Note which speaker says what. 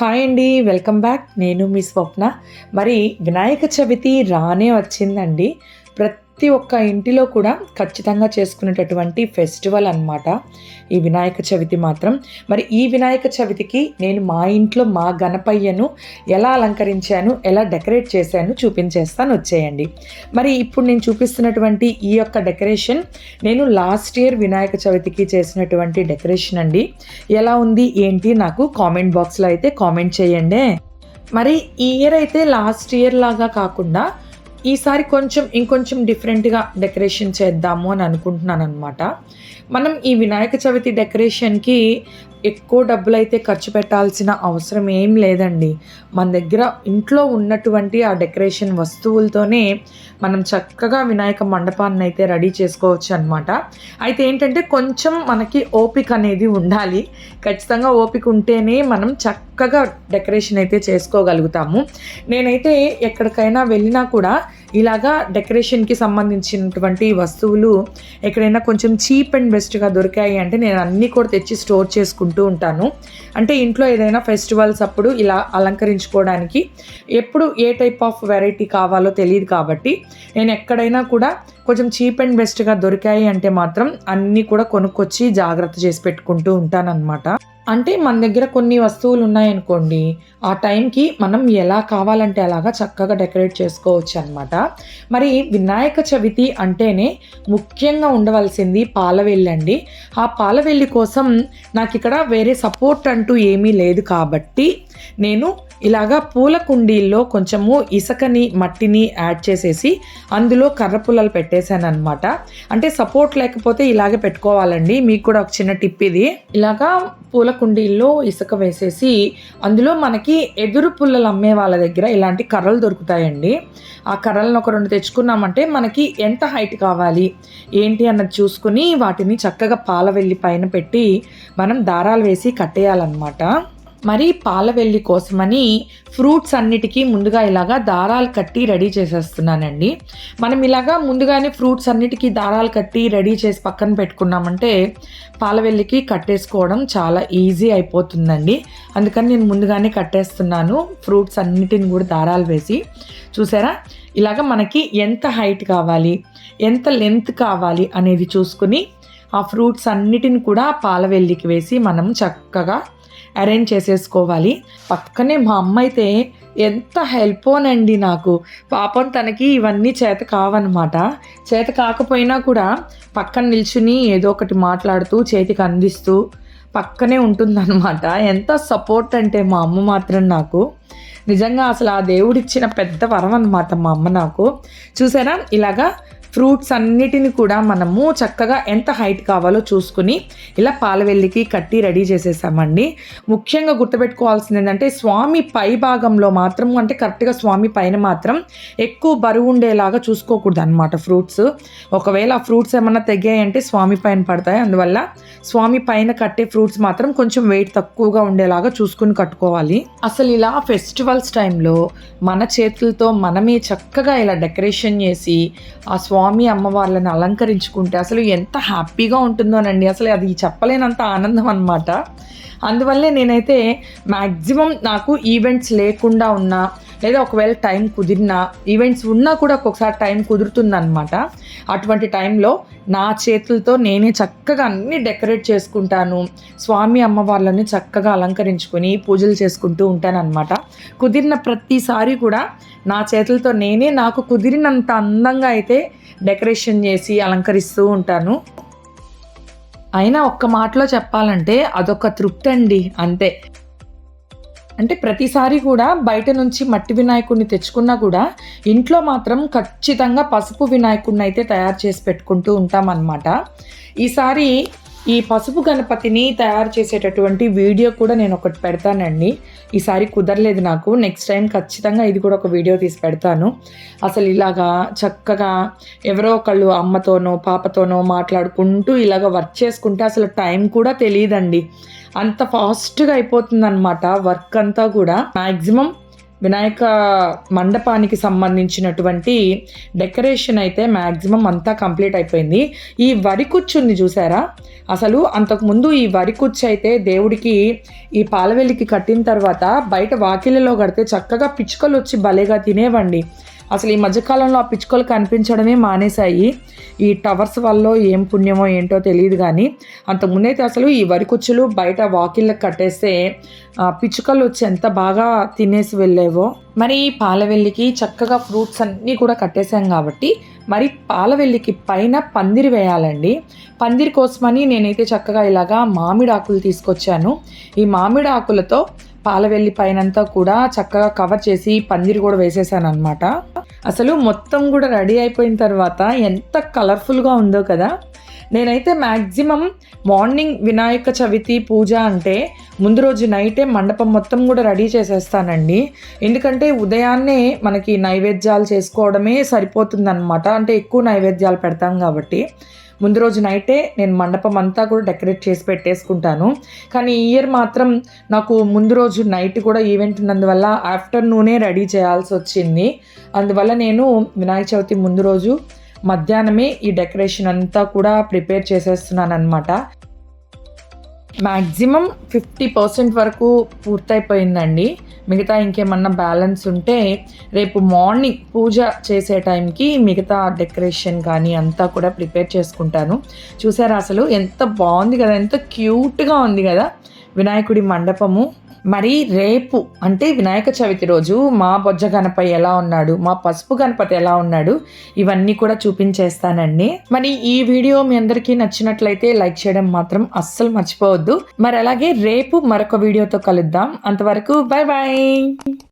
Speaker 1: Hi అండి welcome back నేను మీ స్వప్న. మరి వినాయక చవితి రానే వచ్చిందండి. ప్రతి ప్రతి ఒక్క ఇంటిలో కూడా ఖచ్చితంగా చేసుకునేటటువంటి ఫెస్టివల్ అన్నమాట. ఈ వినాయక చవితి మాత్రం. మరి ఈ వినాయక చవితికి నేను మా ఇంట్లో మా గణపయ్యను ఎలా అలంకరించాను ఎలా డెకరేట్ చేశాను చూపించేస్తాను వచ్చేయండి. మరి ఇప్పుడు నేను చూపిస్తున్నటువంటి ఈ యొక్క డెకరేషన్ నేను లాస్ట్ ఇయర్ వినాయక చవితికి చేసినటువంటి డెకరేషన్ అండి. ఎలా ఉంది ఏంటి నాకు కామెంట్ బాక్స్లో అయితే కామెంట్ చేయండి. మరి ఈ ఇయర్ అయితే లాస్ట్ ఇయర్ లాగా కాకుండా ఈసారి కొంచెం ఇంకొంచెం డిఫరెంట్గా డెకరేషన్ చేద్దాము అని అనుకుంటున్నాను అనమాట మనం ఈ వినాయక చవితి డెకరేషన్కి ఎక్కువ డబ్బులు అయితే ఖర్చు పెట్టాల్సిన అవసరం ఏం లేదండి. మన దగ్గర ఇంట్లో ఉన్నటువంటి ఆ డెకరేషన్ వస్తువులతోనే మనం చక్కగా వినాయక మండపాన్ని అయితే రెడీ చేసుకోవచ్చు అనమాట అయితే ఏంటంటే కొంచెం మనకి ఓపిక అనేది ఉండాలి. ఖచ్చితంగా ఓపిక ఉంటేనే మనం చక్కగా డెకరేషన్ అయితే చేసుకోగలుగుతాము. నేనైతే ఎక్కడికైనా వెళ్ళినా కూడా ఇలాగా డెకరేషన్కి సంబంధించినటువంటి వస్తువులు ఎక్కడైనా కొంచెం చీప్ అండ్ బెస్ట్గా దొరికాయి అంటే నేను అన్నీ కూడా తెచ్చి స్టోర్ చేసుకుంటూ ఉంటాను. అంటే ఇంట్లో ఏదైనా ఫెస్టివల్స్ అప్పుడు ఇలా అలంకరించుకోవడానికి ఎప్పుడు ఏ టైప్ ఆఫ్ వెరైటీ కావాలో తెలియదు కాబట్టి నేను ఎక్కడైనా కూడా కొంచెం చీప్ అండ్ బెస్ట్గా దొరికాయి అంటే మాత్రం అన్నీ కూడా కొనుక్కొచ్చి జాగ్రత్త చేసి పెట్టుకుంటూ ఉంటానన్నమాట. అంటే మన దగ్గర కొన్ని వస్తువులు ఉన్నాయనుకోండి ఆ టైంకి మనం ఎలా కావాలంటే అలాగా చక్కగా డెకరేట్ చేసుకోవచ్చు అనమాట మరి వినాయక చవితి అంటేనే ముఖ్యంగా ఉండవలసింది పాలవెల్లి అండి ఆ పాలవెల్లి కోసం నాకు ఇక్కడ వేరే సపోర్ట్ అంటూ ఏమీ లేదు కాబట్టి నేను ఇలాగా పూల కుండీల్లో కొంచెము ఇసుకని మట్టిని యాడ్ చేసేసి అందులో కర్ర పుల్లలు పెట్టేశాను అనమాట అంటే సపోర్ట్ లేకపోతే ఇలాగే పెట్టుకోవాలండి. మీకు కూడా ఒక చిన్న టిప్ ఇది. ఇలాగా పూల కుండీల్లో ఇసుక వేసేసి అందులో మనకి ఎదురు పుల్లలు అమ్మే వాళ్ళ దగ్గర ఇలాంటి కర్రలు దొరుకుతాయండి. ఆ కర్రలను ఒక రెండు తెచ్చుకున్నామంటే మనకి ఎంత హైట్ కావాలి ఏంటి అన్నది చూసుకుని వాటిని చక్కగా పాల వెళ్ళి పైన పెట్టి మనం దారాలు వేసి కట్టేయాలన్నమాట. మరి పాలవెల్లి కోసమని ఫ్రూట్స్ అన్నిటికీ ముందుగా ఇలాగా దారాలు కట్టి రెడీ చేసేస్తున్నానండి. మనం ఇలాగా ముందుగానే ఫ్రూట్స్ అన్నిటికీ దారాలు కట్టి రెడీ చేసి పక్కన పెట్టుకున్నామంటే పాలవెల్లికి కట్టేసుకోవడం చాలా ఈజీ అయిపోతుందండి. అందుకని నేను ముందుగానే కట్టేస్తున్నాను ఫ్రూట్స్ అన్నిటిని కూడా దారాలు వేసి. చూసారా? ఇలాగ మనకి ఎంత హైట్ కావాలి ఎంత లెంత్ కావాలి అనేది చూసుకుని ఆ ఫ్రూట్స్ అన్నిటిని కూడా పాలవెల్లికి వేసి మనం చక్కగా అరేంజ్ చేసేసుకోవాలి. పక్కనే మా అమ్మ అయితే ఎంత హెల్పోనండి నాకు. పాపం తనకి ఇవన్నీ చేత కావన్నమాట. చేత కాకపోయినా కూడా పక్కన నిల్చుని ఏదో ఒకటి మాట్లాడుతూ చేతికి అందిస్తూ పక్కనే ఉంటుందన్నమాట. ఎంత సపోర్ట్ అంటే మా అమ్మ మాత్రం నాకు. నిజంగా అసలు ఆ దేవుడిచ్చిన పెద్ద వరం అనమాట మా అమ్మ నాకు. చూసారా? ఇలాగా ఫ్రూట్స్ అన్నిటిని కూడా మనము చక్కగా ఎంత హైట్ కావాలో చూసుకుని ఇలా పాలవెల్లికి కట్టి రెడీ చేసేసామండి. ముఖ్యంగా గుర్తుపెట్టుకోవాల్సింది ఏంటంటే స్వామి పై భాగంలో మాత్రం అంటే కరెక్ట్గా స్వామి పైన మాత్రం ఎక్కువ బరువు ఉండేలాగా చూసుకోకూడదు అనమాట ఫ్రూట్స్. ఒకవేళ ఆ ఫ్రూట్స్ ఏమన్నా తెగాయంటే స్వామి పైన పడతాయి. అందువల్ల స్వామి పైన కట్టే ఫ్రూట్స్ మాత్రం కొంచెం వెయిట్ తక్కువగా ఉండేలాగా చూసుకుని కట్టుకోవాలి. అసలు ఇలా ఫెస్టివల్స్ టైంలో మన చేతులతో మనమే చక్కగా ఇలా డెకరేషన్ చేసి ఆ స్వామి అమ్మవార్లను అలంకరించుకుంటే అసలు ఎంత హ్యాపీగా ఉంటుందోనండి. అసలు అది చెప్పలేనంత ఆనందం అనమాట అందువల్లే నేనైతే మ్యాక్సిమం నాకు ఈవెంట్స్ లేకుండా ఉన్నా లేదా ఒకవేళ టైం కుదిరినా ఈవెంట్స్ ఉన్నా కూడా ఒక్కొక్కసారి టైం కుదురుతుందనమాట అటువంటి టైంలో నా చేతులతో నేనే చక్కగా అన్ని డెకరేట్ చేసుకుంటాను. స్వామి అమ్మవార్లని చక్కగా అలంకరించుకొని పూజలు చేసుకుంటూ ఉంటానన్నమాట. కుదిరిన ప్రతిసారి కూడా నా చేతులతో నేనే నాకు కుదిరినంత అందంగా అయితే డెకరేషన్ చేసి అలంకరిస్తూ ఉంటాను. అయినా ఒక్క మాటలో చెప్పాలంటే అదొక తృప్తి అండి అంతే. అంటే ప్రతిసారి కూడా బయట నుంచి మట్టి వినాయకుడిని తెచ్చుకున్నా కూడా ఇంట్లో మాత్రం ఖచ్చితంగా పసుపు వినాయకుడిని అయితే తయారు చేసి పెట్టుకుంటూ ఉంటామన్నమాట. ఈసారి ఈ పసుపు గణపతిని తయారు చేసేటటువంటి వీడియో కూడా నేను ఒకటి పెడతానండి. ఈసారి కుదరలేదు నాకు. నెక్స్ట్ టైం ఖచ్చితంగా ఇది కూడా ఒక వీడియో తీసి పెడతాను. అసలు ఇలాగా చక్కగా ఎవరో ఒకళ్ళు అమ్మతోనో పాపతోనో మాట్లాడుకుంటూ ఇలాగ వర్క్ చేసుకుంటే అసలు టైం కూడా తెలియదండి. అంత ఫాస్ట్గా అయిపోతుంది అనమాట వర్క్ అంతా కూడా. మ్యాక్సిమం వినాయక మండపానికి సంబంధించినటువంటి డెకరేషన్ అయితే మ్యాక్సిమం అంతా కంప్లీట్ అయిపోయింది. ఈ వరి కుచ్చుంది చూసారా? అసలు అంతకుముందు ఈ వరి కుచ్చు అయితే దేవుడికి ఈ పాలవెల్లికి కట్టిన తర్వాత బయట వాకిళ్ళలో కడితే చక్కగా పిచ్చుకలు వచ్చి భలేగా తినేవండి. అసలు ఈ మధ్యకాలంలో ఆ పిచ్చుకలు కనిపించడమే మానేశాయి. ఈ టవర్స్ వల్ల ఏం పుణ్యమో ఏంటో తెలియదు కానీ అంతకుముందైతే అసలు ఈ వరి కుచ్చులు బయట వాకిళ్ళకి కట్టేస్తే పిచ్చుకలు వచ్చి ఎంత బాగా తినేసి వెళ్ళేవో. మరి ఈ పాలవెల్లికి చక్కగా ఫ్రూట్స్ అన్నీ కూడా కట్టేశాం కాబట్టి మరి పాలవెల్లికి పైన పందిరి వేయాలండి. పందిరి కోసమని నేనైతే చక్కగా ఇలాగా మామిడి ఆకులు తీసుకొచ్చాను. ఈ మామిడి ఆకులతో పాలవెల్లి పైనంతా కూడా చక్కగా కవర్ చేసి పందిరి కూడా వేసేసాను అనమాట అసలు మొత్తం కూడా రెడీ అయిపోయిన తర్వాత ఎంత కలర్ఫుల్గా ఉందో కదా. నేనైతే మ్యాక్సిమం మార్నింగ్ వినాయక చవితి పూజ అంటే ముందు రోజు నైటే మండపం మొత్తం కూడా రెడీ చేసేస్తానండి. ఎందుకంటే ఉదయాన్నే మనకి నైవేద్యాలు చేసుకోవడమే సరిపోతుందన్నమాట. అంటే ఎక్కువ నైవేద్యాలు పెడతాం కాబట్టి. ముందు రోజు నైటే నేను మండపం అంతా కూడా డెకరేట్ చేసి పెట్టేసుకుంటాను. కానీ ఈ ఇయర్ మాత్రం నాకు ముందు రోజు నైట్ కూడా ఈవెంట్ ఉన్నందువల్ల ఆఫ్టర్నూనే రెడీ చేయాల్సి వచ్చింది. అందువల్ల నేను వినాయక చవితి ముందు రోజు మధ్యాహ్నమే ఈ డెకరేషన్ అంతా కూడా ప్రిపేర్ చేసేస్తున్నాను అనమాట మ్యాక్సిమం ఫిఫ్టీ పర్సెంట్ వరకు పూర్తయిపోయిందండి. మిగతా ఇంకేమన్నా బ్యాలెన్స్ ఉంటే రేపు మార్నింగ్ పూజ చేసే టైంకి మిగతా డెకరేషన్ కానీ అంతా కూడా ప్రిపేర్ చేసుకుంటాను. చూసారా అసలు ఎంత బాగుంది కదా ఎంత క్యూట్గా ఉంది కదా. వినాయకుడి మండపము మరి రేపు అంటే వినాయక చవితి రోజు మా బొజ్జ గణపతి ఎలా ఉన్నాడు మా పసుపు గణపతి ఎలా ఉన్నాడు ఇవన్నీ కూడా చూపించేస్తానండి. మరి ఈ వీడియో మీ అందరికీ నచ్చినట్లయితే లైక్ చేయడం మాత్రం అస్సలు మర్చిపోవద్దు. మరి అలాగే రేపు మరొక వీడియోతో కలుద్దాం. అంతవరకు బాయ్ బాయ్